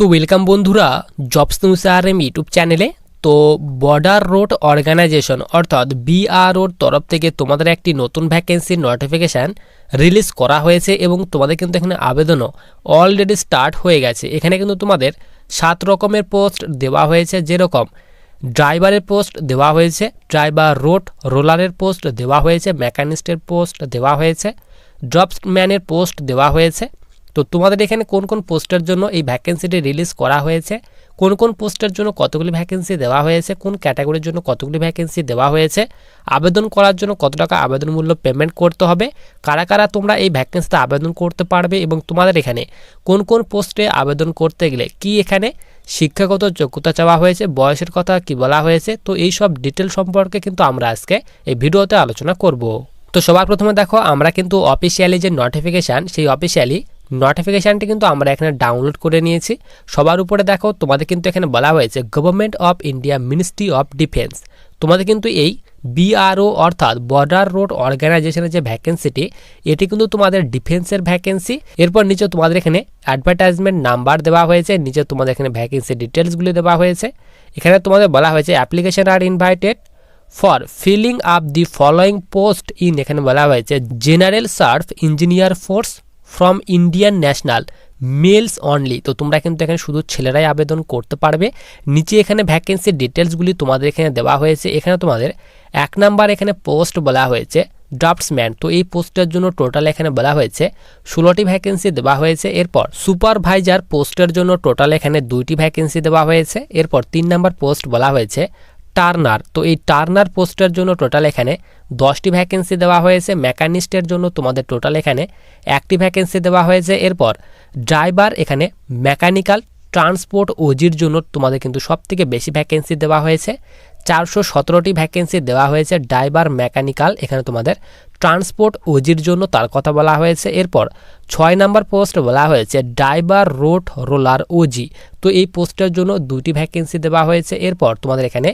তো ওয়েলকাম বন্ধুরা jobs news R M YouTube চ্যানেলে তো বর্ডার রোড অর্গানাইজেশন অর্থাৎ বিআরওর তরফ থেকে তোমাদের একটি নতুন ভ্যাকেন্সির নোটিফিকেশান রিলিজ করা হয়েছে এবং তোমাদের কিন্তু এখানে আবেদনও অলরেডি স্টার্ট হয়ে গেছে। এখানে কিন্তু তোমাদের সাত রকমের পোস্ট দেওয়া হয়েছে, যেরকম ড্রাইভারের পোস্ট দেওয়া হয়েছে ড্রাইভার রোড রোলারের পোস্ট দেওয়া হয়েছে মেকানিস্টের পোস্ট দেওয়া হয়েছে ড্রপসম্যানের পোস্ট দেওয়া হয়েছে তো তোমাদের এখানে কোন কোন পোস্টের জন্য এই ভ্যাকেন্সিটি রিলিজ করা হয়েছে? কোন কোন পোস্টের জন্য কতগুলি ভ্যাকেন্সি দেওয়া হয়েছে? কোন ক্যাটাগরির জন্য কতগুলি ভ্যাকেন্সি দেওয়া হয়েছে? আবেদন করার জন্য কত টাকা আবেদন মূল্য পেমেন্ট করতে হবে? কারা কারা তোমরা এই ভ্যাকেন্সিতে আবেদন করতে পারবে? এবং তোমাদের এখানে কোন কোন পোস্টে আবেদন করতে গেলে কি এখানে শিক্ষাগত যোগ্যতা চাওয়া হয়েছে? বয়সের কথা কি বলা হয়েছে? তো এই সব ডিটেল সম্পর্কে কিন্তু আমরা আজকে এই ভিডিওতে আলোচনা করব। তো সবার প্রথমে দেখো, আমরা কিন্তু অফিসিয়ালি যে নোটিফিকেশান সেই অফিসিয়ালি নোটিফিকেশানটি কিন্তু আমরা এখানে ডাউনলোড করে নিয়েছি। সবার উপরে দেখো, তোমাদের কিন্তু এখানে বলা হয়েছে government of India ministry of defence তোমাদের কিন্তু এই বিআরও অর্থাৎ বর্ডার রোড অর্গানাইজেশনের যে ভ্যাকেন্সিটি এটি কিন্তু তোমাদের ডিফেন্সের ভ্যাকেন্সি এরপর নিচে তোমাদের এখানে অ্যাডভার্টাইজমেন্ট নাম্বার দেওয়া হয়েছে, নিচে তোমাদের এখানে ভ্যাকেন্সি ডিটেলসগুলি দেওয়া হয়েছে। এখানে তোমাদের বলা হয়েছে application are invited for filling up the following post in এখানে বলা হয়েছে general reserve engineer force from Indian national males only তো তোমরা কিন্তু এখানে শুধু ছেলেরাই আবেদন করতে পারবে। নিচে এখানে ভ্যাকেন্সির ডিটেলসগুলি তোমাদের এখানে দেওয়া হয়েছে। এখানে তোমাদের এক নাম্বার এখানে পোস্ট বলা হয়েছে ড্রাফটসম্যান তো এই পোস্টের জন্য টোটাল এখানে বলা হয়েছে, ষোলোটি ভ্যাকেন্সি দেওয়া হয়েছে। এরপর সুপারভাইজার পোস্টের জন্য টোটাল এখানে দুইটি ভ্যাকেন্সি দেওয়া হয়েছে। এরপর তিন নাম্বার পোস্ট বলা হয়েছে টার্নার। তো এই টার্নার পোস্টের জন্য টোটাল এখানে দশটি ভ্যাকেন্সি দেওয়া হয়েছে। মেকানিস্টের জন্য তোমাদের টোটাল এখানে একটি ভ্যাকেন্সি দেওয়া হয়েছে। এরপর ড্রাইভার এখানে মেকানিক্যাল ট্রান্সপোর্ট ওজির জন্য তোমাদের কিন্তু সবথেকে বেশি ভ্যাকেন্সি দেওয়া হয়েছে। চারশো সতেরোটি ভ্যাকেন্সি দেওয়া হয়েছে। ড্রাইভার মেকানিক্যাল এখানে তোমাদের ট্রান্সপোর্ট ওজির জন্য তার কথা বলা হয়েছে। এরপর ছয় নাম্বার পোস্ট বলা হয়েছে ড্রাইভার রোড রোলার ওজি। তো এই পোস্টের জন্য দুটি ভ্যাকেন্সি দেওয়া হয়েছে। এরপর তোমাদের এখানে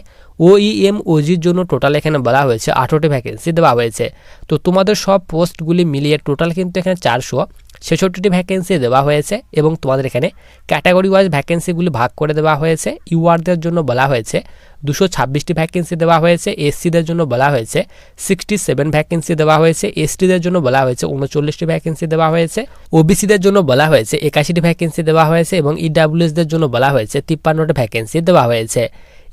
ওইএম ওজির জন্য টোটাল এখানে বলা হয়েছে, আঠেরোটি ভ্যাকেন্সি দেওয়া হয়েছে। তো তোমাদের সব পোস্টগুলি মিলিয়ে টোটাল কিন্তু এখানে চারশো ছেষট্টিটি ভ্যাকেন্সি দেওয়া হয়েছে এবং তোমাদের এখানে ক্যাটাগরি ওয়াইজ ভ্যাকেন্সিগুলি ভাগ করে দেওয়া হয়েছে। ইউআরদের জন্য বলা হয়েছে, দুশো ছাব্বিশটি ভ্যাকেন্সি দেওয়া হয়েছে। এসসিদের জন্য বলা হয়েছে, সিক্সটি সেভেন ভ্যাকেন্সি দেওয়া হয়েছে এসটিদের জন্য বলা হয়েছে, উনচল্লিশটি ভ্যাকেন্সি দেওয়া হয়েছে ওবিসিদের জন্য বলা হয়েছে, একাশিটি ভ্যাকেন্সি দেওয়া হয়েছে এবং ইডাব্লিউএসদের জন্য বলা হয়েছে, তিপ্পান্নটি ভ্যাকেন্সি দেওয়া হয়েছে।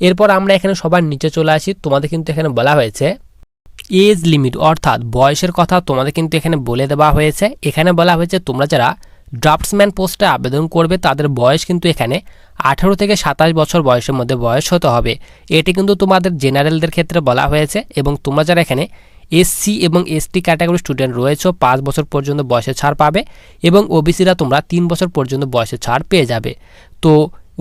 এরপর আমরা এখানে সবার নিচে চলে আসি, তোমাদের কিন্তু এখানে বলা হয়েছে এজ লিমিট অর্থাৎ বয়সের কথা তোমাদের কিন্তু এখানে বলে দেওয়া হয়েছে। এখানে বলা হয়েছে তোমরা যারা ড্রাফটসম্যান পোস্টে আবেদন করবে, তাদের বয়স কিন্তু এখানে আঠারো থেকে সাতাশ বছর বয়সের মধ্যে বয়স হতে হবে। এটি কিন্তু তোমাদের জেনারেলদের ক্ষেত্রে বলা হয়েছে এবং তোমরা যারা এখানে এসসি এবং এসটি ক্যাটাগরি স্টুডেন্ট রয়েছে, পাঁচ বছর পর্যন্ত বয়সে ছাড় পাবে এবং ওবিসিরা তোমরা তিন বছর পর্যন্ত বয়সে ছাড় পেয়ে যাবে। তো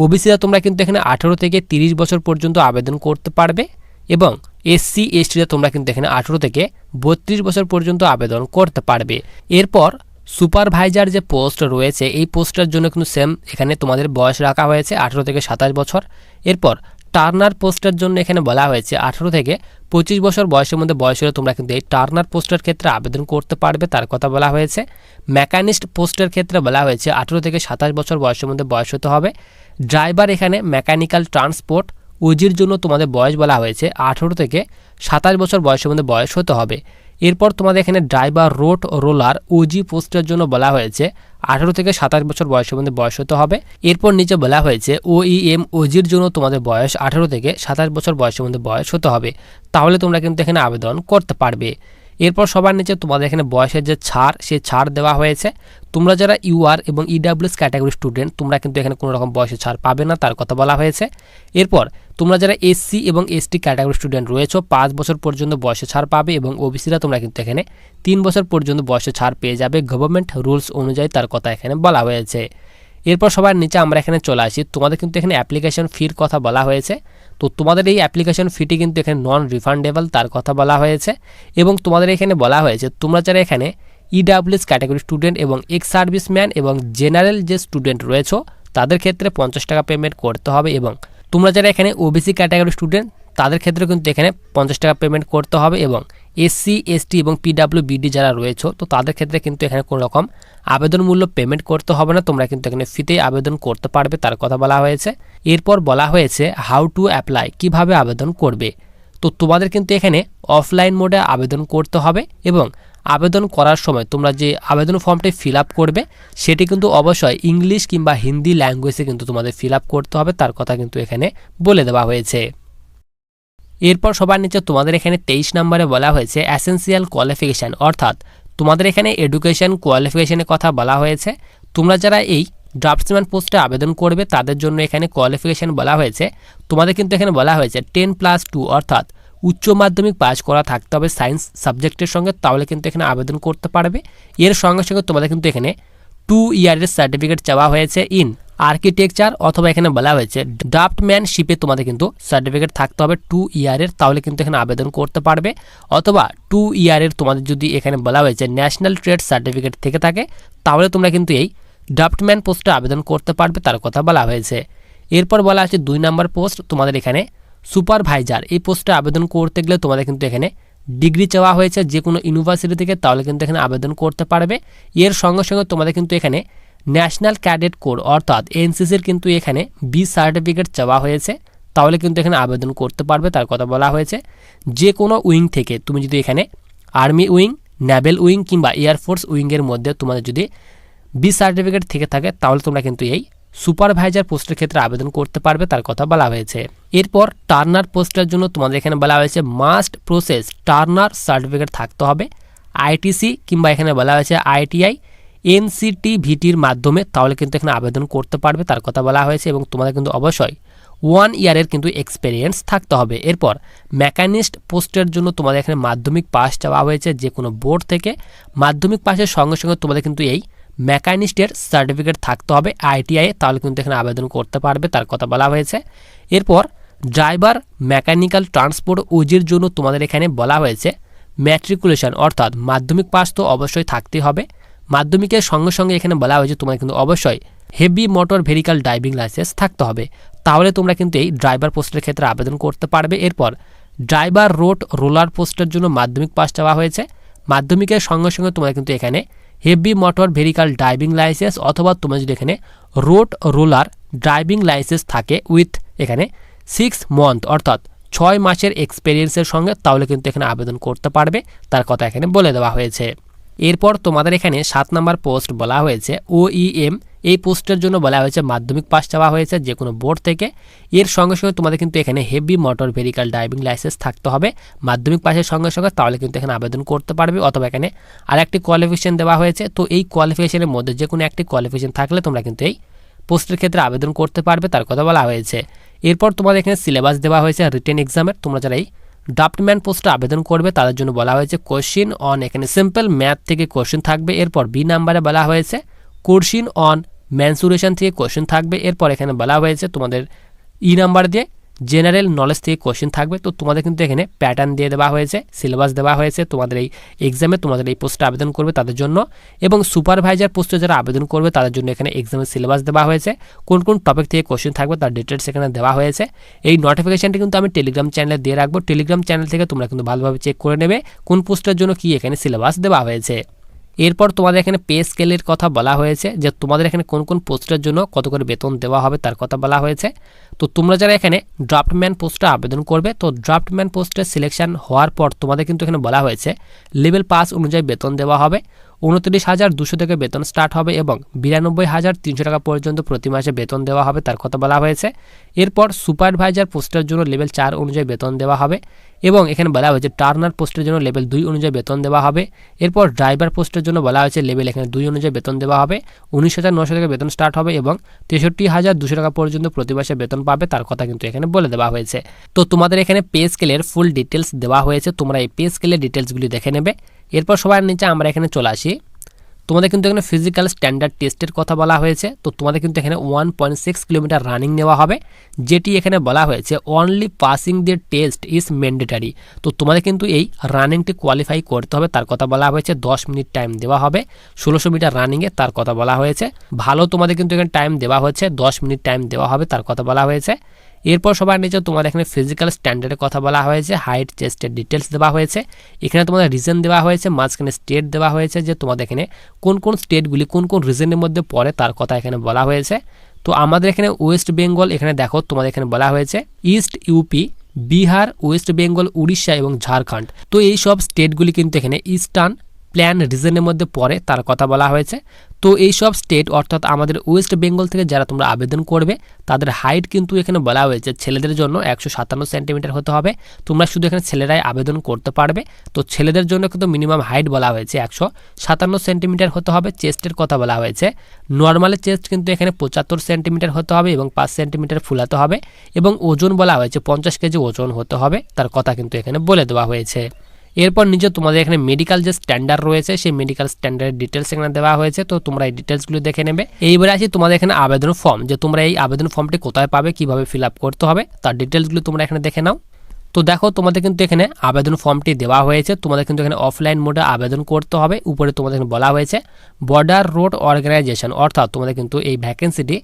ওবিসিরা তোমরা কিন্তু এখানে আঠেরো থেকে তিরিশ বছর পর্যন্ত আবেদন করতে পারবে এবং এসসি এসটিরা তোমরা কিন্তু এখানে আঠেরো থেকে বত্রিশ বছর পর্যন্ত আবেদন করতে পারবে। এরপর সুপারভাইজার যে পোস্ট রয়েছে, এই পোস্টের জন্য কিন্তু সেম এখানে তোমাদের বয়স রাখা হয়েছে আঠেরো থেকে সাতাশ বছর। এরপর টার্নার পোস্টের জন্য এখানে বলা হয়েছে আঠেরো থেকে পঁচিশ বছর বয়সের মধ্যে বয়স হলে তোমরা কিন্তু এই টার্নার পোস্টের ক্ষেত্রে আবেদন করতে পারবে, তার কথা বলা হয়েছে। মেকানিস্ট পোস্টের ক্ষেত্রে বলা হয়েছে আঠেরো থেকে সাতাশ বছর বয়সের মধ্যে বয়স হতে হবে। ড্রাইভার এখানে মেকানিক্যাল ট্রান্সপোর্ট, ওজির জন্য তোমাদের বয়স বলা হয়েছে আঠেরো থেকে সাতাশ বছর বয়সের মধ্যে বয়স হতে হবে। এরপর তোমাদের এখানে ড্রাইভার রোড রোলার ওজি পোস্টের জন্য বলা হয়েছে। আঠারো থেকে সাতাশ বছর বয়সের মধ্যে বয়স হতে হবে। এরপর নিচে বলা হয়েছে ও ওইএম ওজির জন্য তোমাদের বয়স আঠারো থেকে সাতাশ বছর বয়সের মধ্যে বয়স হতে হবে। তাহলে তোমরা কিন্তু এখানে আবেদন করতে পারবে। এরপর সবার নিচে তোমাদের এখানে বয়সের যে ছাড়, সে ছাড় দেওয়া হয়েছে। তোমরা যারা ইউআর এবং ইডাব্লিউএস ক্যাটাগরি স্টুডেন্ট তোমরা কিন্তু এখানে কোনো রকম বয়সের ছাড় পাবে না, তার কথা বলা হয়েছে। এরপর তোমরা যারা এসসি এবং এসটি ক্যাটাগরি স্টুডেন্ট রয়েছে, পাঁচ বছর পর্যন্ত বয়সে ছাড় পাবে এবং ওবিসিরা তোমরা কিন্তু এখানে তিন বছর পর্যন্ত বয়সে ছাড় পেয়ে যাবে। গভর্নমেন্ট রুলস অনুযায়ী তার কথা এখানে বলা হয়েছে। এরপর সবার নিচে আমরা এখানে চলে আসি। তোমাদের কিন্তু এখানে অ্যাপ্লিকেশন ফির কথা বলা হয়েছে। তো তোমাদের এই অ্যাপ্লিকেশন ফিটি কিন্তু এখানে নন রিফান্ডেবল তার কথা বলা হয়েছে। এবং তোমাদের এখানে বলা হয়েছে, তোমরা যারা এখানে ইডাব্লিউএস ক্যাটাগরি স্টুডেন্ট এবং এক্স সার্ভিসম্যান এবং জেনারেল যে স্টুডেন্ট রয়েছে, তাদের ক্ষেত্রে পঞ্চাশ টাকা পেমেন্ট করতে হবে এবং তোমরা যারা এখানে ওবিসি ক্যাটাগরি স্টুডেন্ট তাদের ক্ষেত্রে কিন্তু এখানে পঞ্চাশ টাকা পেমেন্ট করতে হবে এবং এসসি এসটি এবং পিডাব্লিউ বিডি যারা রয়েছে, তো তাদের ক্ষেত্রে কিন্তু এখানে কোনো রকম আবেদন মূল্য পেমেন্ট করতে হবে না। তোমরা কিন্তু এখানে ফ্রিতেই আবেদন করতে পারবে, তার কথা বলা হয়েছে। এরপর বলা হয়েছে হাউ টু অ্যাপ্লাই কীভাবে আবেদন করবে। তো তোমাদের কিন্তু এখানে অফলাইন মোডে আবেদন করতে হবে এবং আবেদন করার সময় তোমরা যে আবেদন ফর্মটি ফিল আপ করবে, সেটি কিন্তু অবশ্যই ইংলিশ কিংবা হিন্দি ল্যাঙ্গুয়েজে কিন্তু তোমাদের ফিল আপ করতে হবে, তার কথা কিন্তু এখানে বলে দেওয়া হয়েছে। এরপর সবার নিচে তোমাদের এখানে তেইশ নম্বরে বলা হয়েছে অ্যাসেন্সিয়াল কোয়ালিফিকেশান অর্থাৎ তোমাদের এখানে এডুকেশন কোয়ালিফিকেশানের কথা বলা হয়েছে। তোমরা যারা এই ড্রাফটসম্যান পোস্টে আবেদন করবে, তাদের জন্য এখানে কোয়ালিফিকেশান বলা হয়েছে। তোমাদের কিন্তু এখানে বলা হয়েছে টেন প্লাস টু অর্থাৎ উচ্চ মাধ্যমিক পাস করা থাকতে হবে সায়েন্স সাবজেক্টের সঙ্গে, তাহলে কিন্তু এখানে আবেদন করতে পারবে। এর সঙ্গে সঙ্গে তোমাদের কিন্তু এখানে টু ইয়ারের সার্টিফিকেট চাওয়া হয়েছে ইন আর্কিটেকচার অথবা এখানে বলা হয়েছে ড্রাফটম্যানশিপে তোমাদের কিন্তু সার্টিফিকেট থাকতে হবে টু ইয়ারের তাহলে কিন্তু এখানে আবেদন করতে পারবে। অথবা টু ইয়ারের তোমাদের যদি এখানে বলা হয়েছে ন্যাশনাল ট্রেড সার্টিফিকেট থেকে থাকে, তাহলে তোমরা কিন্তু এই ড্রাফটম্যান পোস্টে আবেদন করতে পারবে, তার কথা বলা হয়েছে। এরপর বলা আছে দুই নাম্বার পোস্ট তোমাদের এখানে সুপারভাইজার। এই পোস্টে আবেদন করতে গেলে তোমাদের কিন্তু এখানে ডিগ্রি চাওয়া হয়েছে, যে কোনো ইউনিভার্সিটি থেকে, তাহলে কিন্তু এখানে আবেদন করতে পারবে। এর সঙ্গে সঙ্গে তোমাদের কিন্তু এখানে ন্যাশনাল ক্যাডেট কোর অর্থাৎ এনসিসির কিন্তু এখানে বি সার্টিফিকেট চাওয়া হয়েছে, তাহলে কিন্তু এখানে আবেদন করতে পারবে, তার কথা বলা হয়েছে। যে কোনো উইং থেকে, তুমি যদি এখানে আর্মি উইং ন্যাভেল উইং কিংবা এয়ারফোর্স উইংয়ের মধ্যে তোমাদের যদি বি সার্টিফিকেট থেকে থাকে, তাহলে তোমরা কিন্তু এই সুপারভাইজার পোস্টের ক্ষেত্রে আবেদন করতে পারবে তার কথা বলা হয়েছে। এরপর টার্নার পোস্টের জন্য তোমাদের এখানে বলা হয়েছে মাস্ট প্রসেস টার্নার সার্টিফিকেট থাকতে হবে। আইটিসি কিংবা এখানে বলা হয়েছে, আইটিআই এনসিটি ভিটির মাধ্যমে। তাহলে কিন্তু এখানে আবেদন করতে পারবে তার কথা বলা হয়েছে এবং তোমাদের কিন্তু অবশ্যই ওয়ান ইয়ারের কিন্তু এক্সপেরিয়েন্স থাকতে হবে। এরপর মেকানিস্ট পোস্টের জন্য তোমাদের এখানে মাধ্যমিক পাস চাওয়া হয়েছে যে কোনো বোর্ড থেকে। মাধ্যমিক পাসের সঙ্গে সঙ্গে তোমাদের কিন্তু এই মেকানিস্টের সার্টিফিকেট থাকতে হবে আইটিআই তাহলে কিন্তু এখানে আবেদন করতে পারবে, তার কথা বলা হয়েছে। এরপর ড্রাইভার মেকানিক্যাল ট্রান্সপোর্ট ওজির জন্য তোমাদের এখানে বলা হয়েছে, ম্যাট্রিকুলেশন অর্থাৎ মাধ্যমিক পাস তো অবশ্যই থাকতে হবে। মাধ্যমিকের সঙ্গে সঙ্গে এখানে বলা হয়েছে, তোমার কিন্তু অবশ্যই heavy motor vehicle driving licence থাকতে হবে। তাহলে তোমরা কিন্তু এই ড্রাইভার পোস্টের ক্ষেত্রে আবেদন করতে পারবে। এরপর ড্রাইভার রোড রোলার পোস্টের জন্য মাধ্যমিক পাস চাওয়া হয়েছে। মাধ্যমিকের সঙ্গে সঙ্গে তোমরা কিন্তু এখানে heavy motor vehicle driving licence অথবা তোমার যদি এখানে রোড রোলার ড্রাইভিং লাইসেন্স থাকে উইথ এখানে সিক্স মান্থ অর্থাৎ ছয় মাসের এক্সপিরিয়েন্সের সঙ্গে, তাহলে কিন্তু এখানে আবেদন করতে পারবে। তার কথা এখানে বলে দেওয়া হয়েছে। এরপর তোমাদের এখানে সাত নাম্বার পোস্ট বলা হয়েছে ও ওইএম এই পোস্টের জন্য বলা হয়েছে মাধ্যমিক পাস চাওয়া হয়েছে যে কোনো বোর্ড থেকে। এর সঙ্গে সঙ্গে তোমাদের কিন্তু এখানে heavy motor vehicle driving licence থাকতে হবে। মাধ্যমিক পাসের সঙ্গে সঙ্গে তাহলে কিন্তু এখানে আবেদন করতে পারবে অথবা এখানে আরেকটি কোয়ালিফিকেশন দেওয়া হয়েছে। তো এই কোয়ালিফিকেশনের মধ্যে যে কোনো একটি কোয়ালিফিকেশন থাকলে তোমরা কিন্তু এই পোস্টের ক্ষেত্রে আবেদন করতে পারবে, তার কথা বলা হয়েছে। এরপর তোমাদের এখানে সিলেবাস দেওয়া হয়েছে রিটেন এক্সামের তোমরা যারা এই ড্রাফটম্যান পোস্টে আবেদন করবে। তাদের জন্য বলা হয়েছে কোশ্চিন অন এখানে সিম্পল ম্যাথ থেকে কোশ্চিন থাকবে। এরপর বি নাম্বারে বলা হয়েছে কোশ্চিন অন ম্যানসুরেশন থেকে কোশ্চিন থাকবে। এরপর এখানে বলা হয়েছে তোমাদের ই নাম্বার দিয়ে জেনারেল নলেজ থেকে কোশ্চেন থাকবে। তো তোমাদের কিন্তু এখানে প্যাটার্ন দিয়ে দেওয়া হয়েছে সিলেবাস দেওয়া হয়েছে। তোমাদের এই এক্সামে তোমাদের এই পোস্টে আবেদন করবে তাদের জন্য। এবং সুপারভাইজার পোস্টে যারা আবেদন করবে তাদের জন্য এখানে এক্সামের সিলেবাস দেওয়া হয়েছে। কোন কোন টপিক থেকে কোশ্চেন থাকবে তার ডিটেলস এখানে দেওয়া হয়েছে। এই নোটিফিকেশনটি কিন্তু আমি টেলিগ্রাম চ্যানেলে দিয়ে রাখব। টেলিগ্রাম চ্যানেল থেকে তোমরা কিন্তু ভালোভাবে চেক করে নেবে কোন পোস্টের জন্য কি এখানে সিলেবাস দেওয়া হয়েছে। এরপর তোমাদের এখানে পে স্কেলের কথা বলা হয়েছে যে তোমাদের এখানে কোন কোন পোস্টের জন্য কত করে বেতন দেওয়া হবে তার কথা বলা হয়েছে। তো তোমরা যারা এখানে ড্রাফটম্যান পোস্টে আবেদন করবে, তো ড্রাফটম্যান পোস্টে সিলেকশন হওয়ার পর তোমাদের কিন্তু এখানে বলা হয়েছে লেভেল পাস অনুযায়ী বেতন দেওয়া হবে। উনত্রিশ হাজার দুশো থেকে বেতন স্টার্ট হবে এবং বিরানব্বই হাজার তিনশো টাকা পর্যন্ত প্রতি মাসে বেতন দেওয়া হবে তার কথা বলা হয়েছে। এরপর সুপারভাইজার পোস্টের জন্য লেভেল চার অনুযায়ী বেতন দেওয়া হবে এবং এখানে বলা হয়েছে টার্নার পোস্টের জন্য লেভেল দুই অনুযায়ী বেতন দেওয়া হবে। এরপর ড্রাইভার পোস্টের জন্য বলা হয়েছে লেভেল এখানে দুই অনুযায়ী বেতন দেওয়া হবে। উনিশ হাজার নশো থেকে বেতন স্টার্ট হবে এবং তেষট্টি হাজার দুশো টাকা পর্যন্ত প্রতি মাসে বেতন পাবে তার কথা কিন্তু এখানে বলে দেওয়া হয়েছে। তো তোমাদের এখানে পে স্কেলের ফুল ডিটেলস দেওয়া হয়েছে। তোমরা এই পে স্কেলের ডিটেলসগুলি দেখে নেবে। এরপর সবার নিচে আমরা এখানে চলে আসি। তোমাদের কিন্তু এখানে ফিজিক্যাল স্ট্যান্ডার্ড টেস্টের কথা বলা হয়েছে। তো তোমাদের কিন্তু এখানে one point six kilometre running নেওয়া হবে। যেটি এখানে বলা হয়েছে অনলি পাসিং দিয়ে টেস্ট ইজ ম্যান্ডেটারি তো তোমাদের কিন্তু এই রানিংটি কোয়ালিফাই করতে হবে। তার কথা বলা হয়েছে, দশ মিনিট টাইম দেওয়া হবে। ষোলোশো মিটার রানিংয়ে তার কথা বলা হয়েছে। ভালো তোমাদের কিন্তু এখানে টাইম দেওয়া হয়েছে, দশ মিনিট টাইম দেওয়া হবে, তার কথা বলা হয়েছে। এরপর সবার নিচে তোমাদের এখানে ফিজিক্যাল স্ট্যান্ডার্ডের কথা বলা হয়েছে হাইট চেস্টের ডিটেলস দেওয়া হয়েছে। এখানে তোমাদের রিজন দেওয়া হয়েছে, মাঝখানে স্টেট দেওয়া হয়েছে যে তোমাদের এখানে কোন কোন স্টেটগুলি কোন কোন রিজনের মধ্যে পড়ে তার কথা এখানে বলা হয়েছে। তো আমাদের এখানে ওয়েস্ট বেঙ্গল এখানে দেখো তোমাদের এখানে বলা হয়েছে east UP Bihar west Bengal Orissa এবং ঝাড়খণ্ড তো এই সব স্টেটগুলি কিন্তু এখানে ইস্টার্ন প্ল্যান রিজনের মধ্যে পড়ে, তার কথা বলা হয়েছে। তো এই সব স্টেট অর্থাৎ আমাদের ওয়েস্ট বেঙ্গল থেকে যারা তোমরা আবেদন করবে, তাদের হাইট কিন্তু এখানে বলা হয়েছে। ছেলেদের জন্য একশো সাতান্ন সেন্টিমিটার হতে হবে। তোমরা শুধু এখানে ছেলেরাই আবেদন করতে পারবে। তো ছেলেদের জন্য কিন্তু মিনিমাম হাইট বলা হয়েছে একশো সাতান্ন সেন্টিমিটার হতে হবে। চেস্টের কথা বলা হয়েছে। নর্মালের চেস্ট কিন্তু এখানে পঁচাত্তর সেন্টিমিটার হতে হবে এবং পাঁচ সেন্টিমিটার ফুলাতে হবে এবং ওজন বলা হয়েছে পঞ্চাশ কেজি ওজন হতে হবে। তার কথা কিন্তু এখানে বলে দেওয়া হয়েছে। এরপর নিচে তোমাদের এখানে মেডিকেল যে স্ট্যান্ডার্ড রয়েছে, সেই মেডিকেল স্ট্যান্ডার্ডের ডিটেলস এখানে দেওয়া হয়েছে, তো তোমরা এই ডিটেলসগুলো দেখে নেবে। এইবারে আসি তোমাদের এখানে আবেদন ফর্ম যে তোমরা এই আবেদন ফর্মটি কোথায় পাবে, কীভাবে ফিল করতে হবে, তার ডিটেলসগুলো তোমরা এখানে দেখে নাও। তো দেখো, তোমাদের কিন্তু এখানে আবেদন ফর্মটি দেওয়া হয়েছে, তোমাদের কিন্তু এখানে অফলাইন মোডে আবেদন করতে হবে, উপরে তোমাদের বলা হয়েছে বর্ডার রোড অর্গানাইজেশন অর্থাৎ তোমাদের কিন্তু এই ভ্যাকেন্সিটি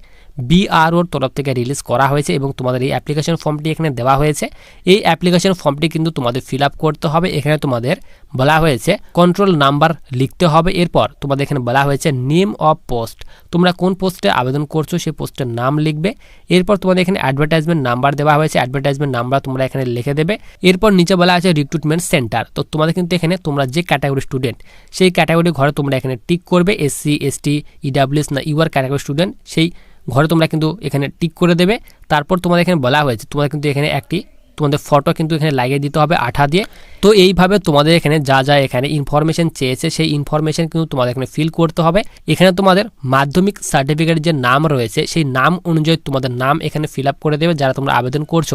বিআরওর তরফ থেকে রিলিজ করা হয়েছে এবং তোমাদের এই অ্যাপ্লিকেশন ফর্মটি এখানে দেওয়া হয়েছে। এই অ্যাপ্লিকেশন ফর্মটি কিন্তু তোমাদের ফিল করতে হবে। এখানে তোমাদের বলা হয়েছে কন্ট্রোল নাম্বার লিখতে হবে। এরপর তোমাদের এখানে বলা হয়েছে নেম অফ পোস্ট তোমরা কোন পোস্টে আবেদন করছ সেই পোস্টের নাম লিখবে। এরপর তোমাদের এখানে অ্যাডভার্টাইজমেন্ট নাম্বার দেওয়া হয়েছে। অ্যাডভার্টাইজমেন্ট নাম্বার তোমরা এখানে লিখে দেবে। এরপর নিচে বলা আছে রিক্রুটমেন্ট সেন্টার তো তোমাদের কিন্তু এখানে তোমরা যে ক্যাটাগরি স্টুডেন্ট সেই ক্যাটাগরি ঘরে তোমরা এখানে টিক করবে। এসসি এসটি ইডাব্লিউএস না ইউআর ক্যাটাগরি স্টুডেন্ট সেই ঘরে তোমরা কিন্তু এখানে টিক করে দেবে। তারপর তোমাদের এখানে বলা হয়েছে তোমাদের কিন্তু এখানে একটি, তোমাদের ফটো কিন্তু এখানে লাগিয়ে দিতে হবে আঠা দিয়ে। তো এইভাবে তোমাদের এখানে যা যা এখানে ইনফরমেশন চেয়েছে, সেই ইনফরমেশন কিন্তু তোমাদের এখানে ফিল করতে হবে। এখানে তোমাদের মাধ্যমিক সার্টিফিকেটের যে নাম রয়েছে, সেই নাম অনুযায়ী তোমাদের নাম এখানে ফিল করে দেবে, যারা তোমরা আবেদন করছ।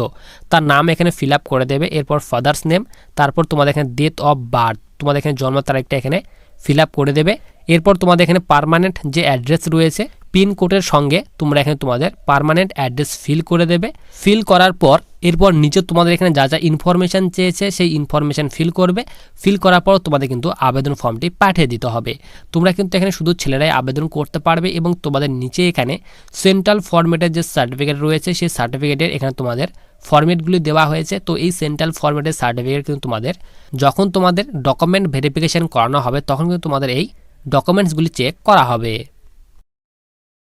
তার নাম এখানে ফিল করে দেবে, এরপর ফাদার্স নেম তারপর তোমাদের এখানে ডেট অফ বার্থ তোমাদের এখানে জন্ম তারিখটা এখানে ফিল করে দেবে। এরপর তোমাদের এখানে পারমানেন্ট যে অ্যাড্রেস রয়েছে পিন কোডের সঙ্গে তোমরা এখানে তোমাদের পারমানেন্ট অ্যাড্রেস ফিল করে দেবে। ফিল করার পর, এরপর নিচে তোমাদের এখানে যা যা ইনফরমেশান চেয়েছে সেই ইনফরমেশান ফিল করবে। ফিল করার পর তোমাদের কিন্তু আবেদন ফর্মটি পাঠিয়ে দিতে হবে। তোমরা কিন্তু এখানে শুধু ছেলেরাই আবেদন করতে পারবে এবং তোমাদের নিচে এখানে সেন্ট্রাল ফরম্যাটের যে সার্টিফিকেট রয়েছে সেই সার্টিফিকেটের এখানে তোমাদের ফরম্যাটগুলি দেওয়া হয়েছে। তো এই সেন্ট্রাল ফরম্যাটের সার্টিফিকেট কিন্তু তোমাদের, যখন তোমাদের ডকুমেন্ট ভেরিফিকেশান করানো হবে, তখন কিন্তু তোমাদের এই ডকুমেন্টসগুলি চেক করা হবে।